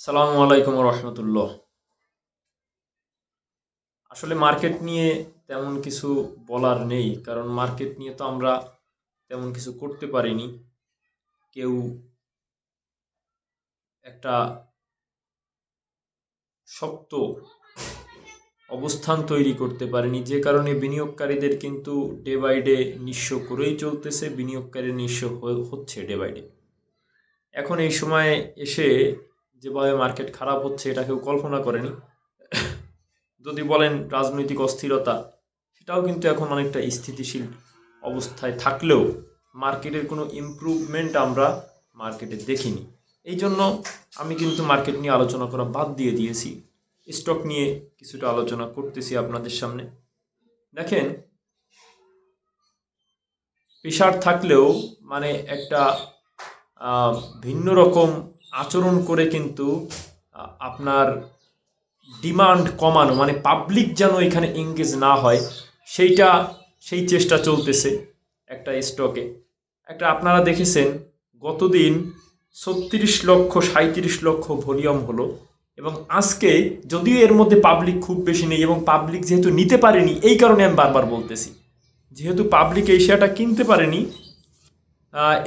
সালামু আলাইকুম রহমতুল্লাহ। আসলে মার্কেট নিয়ে তেমন কিছু বলার নেই, কারণ মার্কেট নিয়ে তো আমরা তেমন কিছু করতে পারিনি। কেউ একটা শক্ত অবস্থান তৈরি করতে পারেনি, যে কারণে বিনিয়োগকারীদের কিন্তু ডে বাই ডে নিঃস্ব করেই চলতেছে বিনিয়োগকারী নিঃস্ব হচ্ছে ডে বাই ডে এখন এই সময় এসে যেভাবে মার্কেট খারাপ হচ্ছে, এটা কেউ কল্পনা করেনি। যদি বলেন রাজনৈতিক অস্থিরতা, সেটাও কিন্তু এখন অনেকটা স্থিতিশীল অবস্থায় থাকলেও মার্কেটের কোনো ইমপ্রুভমেন্ট আমরা মার্কেটে দেখিনি। এই জন্য আমি কিন্তু মার্কেট নিয়ে আলোচনা করা বাদ দিয়ে দিয়েছি। স্টক নিয়ে কিছুটা আলোচনা করতেছি আপনাদের সামনে। দেখেন, পেশার থাকলেও মানে একটা ভিন্ন রকম আচরণ করে কিন্তু আপনার ডিমান্ড কমানো মানে পাবলিক যেন এখানে এঙ্গেজ না হয়, সেইটা, সেই চেষ্টা চলতেছে একটা স্টকে একটা আপনারা দেখেছেন, গতদিন ছত্রিশ লক্ষ সাঁত্রিশ লক্ষ ভলিউম হলো, এবং আজকে যদিও এর মধ্যে পাবলিক খুব বেশি নেই, এবং পাবলিক যেহেতু নিতে পারেনি, এই কারণে আমি বারবার বলতেছি। যেহেতু পাবলিক এই শেয়ারটা কিনতে পারেনি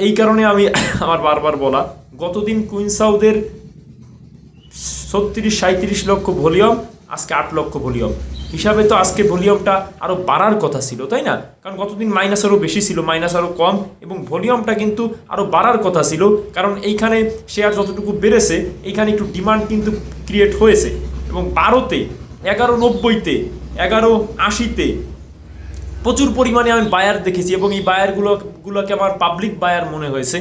এই কারণে আমি আমার বারবার বলা, গতদিন কুইন সাউদের ছত্রিশ সাঁত্রিশ লক্ষ ভলিউম, আজকে আট লক্ষ ভলিউম। হিসাবে তো আজকে ভলিউমটা আরও বাড়ার কথা ছিল, তাই না? কারণ গতদিন মাইনাস আরও বেশি ছিল মাইনাস আরও কম, এবং ভলিউমটা কিন্তু আরও বাড়ার কথা ছিল, কারণ এইখানে শেয়ার যতটুকু বেড়েছে, এইখানে একটু ডিমান্ড কিন্তু ক্রিয়েট হয়েছে। এবং বারোতে, এগারো নব্বইতে, এগারো আশিতে প্রচুর পরিমাণে আমি বায়ার দেখেছি এবং এই বায়ারগুলো গুলোকে আমার পাবলিক বায়ার মনে হয়েছে।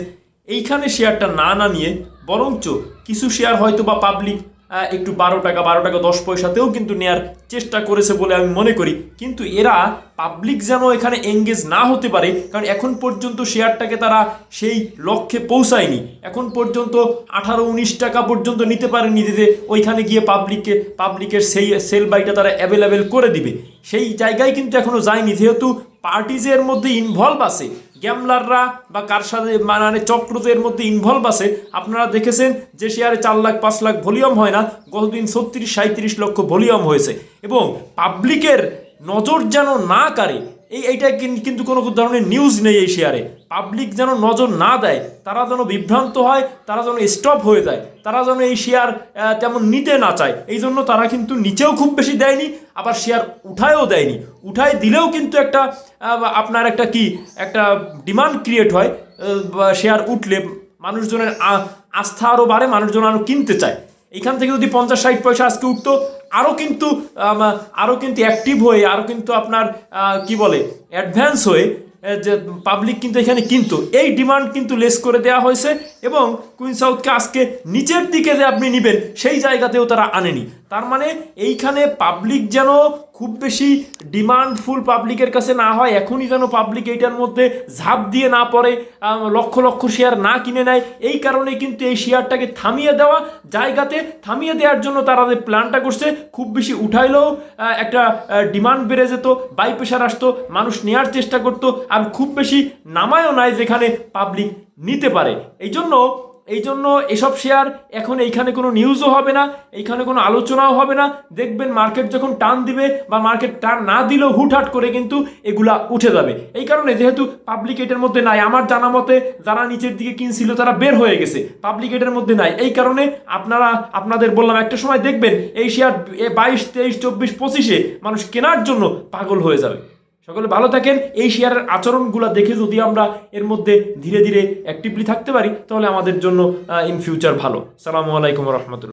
এইখানে শেয়ারটা না নামিয়ে, বরঞ্চ কিছু শেয়ার হয়তো বা পাবলিক একটু বারো টাকা বারো টাকা, দশ পয়সাতেও কিন্তু নেয়ার চেষ্টা করেছে বলে আমি মনে করি। কিন্তু এরা পাবলিক যেন এখানে এঙ্গেজ না হতে পারে, কারণ এখন পর্যন্ত শেয়ারটাকে তারা সেই লক্ষ্যে পৌঁছায়নি। এখন পর্যন্ত আঠারো, উনিশ টাকা পর্যন্ত নিতে পারেনি যে ওইখানে গিয়ে পাবলিককে পাবলিকের সেই সেল বাইটা তারা অ্যাভেলেবেল করে দিবে। সেই জায়গায় কিন্তু এখনও যায়নি, যেহেতু পার্টিজের মধ্যে ইনভলভ আছে। গ্যামলাররা বা কার সাথে মানে চক্রদের মধ্যে ইনভলভ আছে। আপনারা দেখেছেন যে শেয়ারে চার লাখ, পাঁচ লাখ ভলিউম হয় না, গতদিন ছত্রিশ সাঁত্রিশ লক্ষ ভলিউম হয়েছে। এবং পাবলিকের নজর যেন না কারে এই এইটা কিন্তু কোনো ধরনের নিউজ নেই এই শেয়ারে। পাবলিক যেন নজর না দেয়, তারা যেন বিভ্রান্ত হয়, তারা যেন স্টপ হয়ে যায়, তারা যেন এই শেয়ার তেমন নিতে না চায়। এই জন্য তারা কিন্তু নিচেও খুব বেশি দেয়নি, আবার শেয়ার উঠায়ও দেয়নি। উঠায় দিলেও কিন্তু একটা আপনার একটা কি, একটা ডিমান্ড ক্রিয়েট হয় শেয়ার উঠলে মানুষজনের আস্থা আরও বাড়ে, মানুষজন আরও কিনতে চায়। এখান থেকে যদি পঞ্চাশ, ষাট পয়সা আজকে উঠতো আরও কিন্তু আরও কিন্তু অ্যাক্টিভ হয়ে আরও কিন্তু আপনার কি বলে অ্যাডভান্স হয়ে যে পাবলিক কিন্তু এখানে কিন্তু, এই ডিমান্ড কিন্তু লেস করে দেওয়া হয়েছে এবং কুইন সাউথকে আজকে নিচের দিকে যে আপনি নেবেন, সেই জায়গাতেও তারা আনেনি। তার মানে এইখানে পাবলিক যেন খুব বেশি ডিমান্ডফুল পাবলিকের কাছে না হয়, এখনই যেন পাবলিক এইটার মধ্যে ঝাঁপ দিয়ে না পড়ে লক্ষ লক্ষ শেয়ার না কিনে নেয়। এই কারণে কিন্তু এই শেয়ারটাকে থামিয়ে দেওয়া, জায়গাতে থামিয়ে দেওয়ার জন্য তারা যে প্ল্যানটা করছে, খুব বেশি উঠাইলেও একটা ডিমান্ড বেড়ে যেত বাই প্রেশার আসতো, মানুষ নেওয়ার চেষ্টা করতো, আর খুব বেশি নামায়ও নাই যেখানে পাবলিক নিতে পারে। এই জন্য এই জন্য এসব শেয়ার এখন এইখানে কোনো নিউজও হবে না, এইখানে কোনো আলোচনাও হবে না। দেখবেন মার্কেট যখন টান দিবে বা মার্কেট টান না দিলেও হুটহাট করে কিন্তু এগুলা উঠে যাবে। এই কারণে যেহেতু পাবলিক এটার মধ্যে নাই, আমার জানা মতে যারা নিচের দিকে কিনছিল তারা বের হয়ে গেছে। পাবলিক এটার মধ্যে নাই। এই কারণে আপনারা, আপনাদের বললাম একটা সময় দেখবেন এই শেয়ার বাইশ, তেইশ, চব্বিশ, পঁচিশে মানুষ কেনার জন্য পাগল হয়ে যাবে। সকলে ভালো থাকেন। এই শেয়ারের আচরণগুলো দেখে যদি আমরা এর মধ্যে ধীরে ধীরে অ্যাক্টিভলি থাকতে পারি, তাহলে আমাদের জন্য ইন ফিউচার ভালো। সালামু আলাইকুম রহমতুল্লাহ।